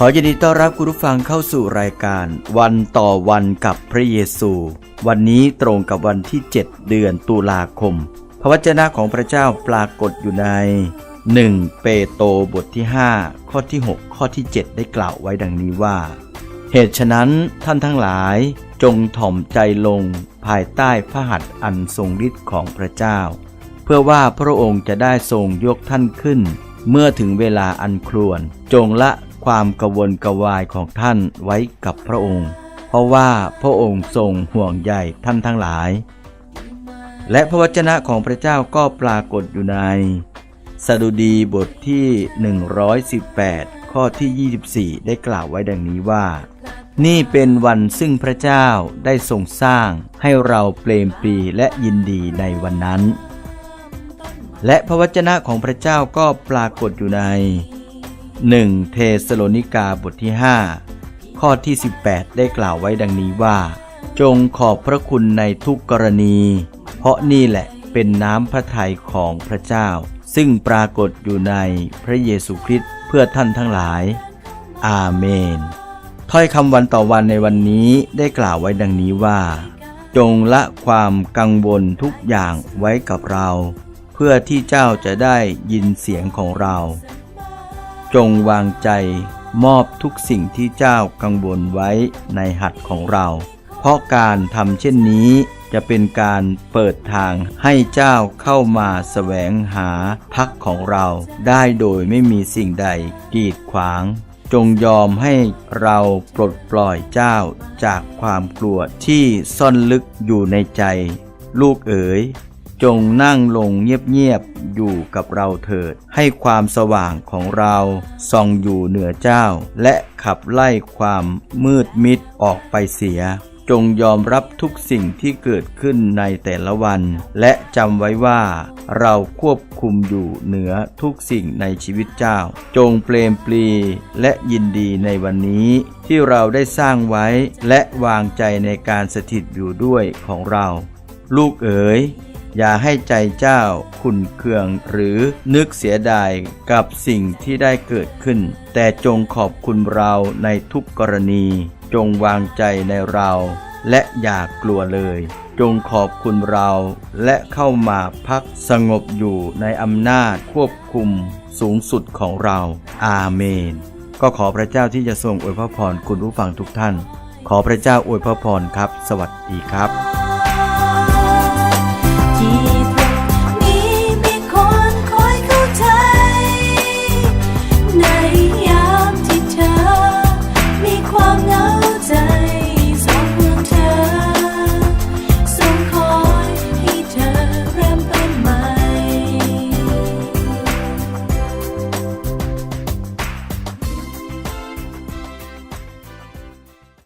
ขอยินดีต้อนรับคุณผู้ฟังเข้าสู่รายการ วันต่อวันกับพระเยซู วันนี้ตรงกับวันที่ 7 เดือนตุลาคม พระวจนะของพระเจ้าปรากฏอยู่ใน 1 เปโตรบทที่ 5 ข้อที่ 6 ข้อที่ 7 ได้กล่าวไว้ดังนี้ว่า เหตุฉะนั้นท่านทั้งหลายจงถ่อมใจลง ภายใต้พระหัตถ์อันทรงฤทธิ์ของพระเจ้า เพื่อว่าพระองค์จะได้ทรงยกท่านขึ้น เมื่อถึงเวลาอันครวญจงละความกวนกวายของท่านไว้กับพระองค์ เพราะว่าพระองค์ทรงห่วงใยท่านทั้งหลาย และพระวจนะของพระเจ้าก็ปรากฏอยู่ในสดุดีบทที่ 118 ข้อที่ 24 ได้กล่าวไว้ดังนี้ว่า นี่เป็นวันซึ่งพระเจ้าได้ทรงสร้างให้เราเปลมปรีและยินดีในวันนั้น และพระวจนะของพระเจ้าก็ปรากฏอยู่ใน 1 เทสโลนิกาบทที่ 5 ข้อที่ 18 ได้กล่าวไว้ดังนี้ว่า จงขอบพระคุณในทุกกรณี เพราะนี่แหละเป็นน้ำพระทัยของพระเจ้า ซึ่งปรากฏอยู่ในพระเยซูคริสต์เพื่อท่านทั้งหลาย อาเมน ถ้อยคำวันต่อวันในวันนี้ได้กล่าวไว้ดังนี้ว่า จงละความกังวลทุกอย่างไว้กับเรา เพื่อที่เจ้าจะได้ยินเสียงของเรา จงวางใจมอบทุกสิ่งที่เจ้ากังวลไว้ในหัดของเรา เพราะการทำเช่นนี้จะเป็นการเปิดทางให้เจ้าเข้ามาแสวงหาพักของเรา ได้โดยไม่มีสิ่งใดกีดขวาง จงยอมให้เราปลดปล่อยเจ้าจากความกลัวที่ซ่อนลึกอยู่ในใจ ลูกเอ๋ย จงนั่งลงเงียบๆอยู่กับเราเถิด ให้ความสว่างของเราส่องอยู่เหนือเจ้า และขับไล่ความมืดมิดออกไปเสีย จงยอมรับทุกสิ่งที่เกิดขึ้นในแต่ละวัน และจำไว้ว่า เราควบคุมอยู่เหนือทุกสิ่งในชีวิตเจ้า จงเปลมปลีและยินดีในวันนี้ ที่เราได้สร้างไว้และวางใจในการสถิตอยู่ด้วยของเรา ลูกเอ๋ยอย่าให้ใจเจ้าขุนเคืองหรือนึกเสียดายกับสิ่งที่ได้เกิดขึ้น แต่จงขอบคุณเราในทุกกรณี จงวางใจในเรา และอย่ากลัวเลย จงขอบคุณเราและเข้ามาพักสงบอยู่ในอำนาจควบคุมสูงสุดของเรา อาเมน ก็ขอพระเจ้าที่จะทรงอวยพระพรคุณผู้ฟังทุกท่าน ขอพระเจ้าอวยพระพรครับ สวัสดีครับ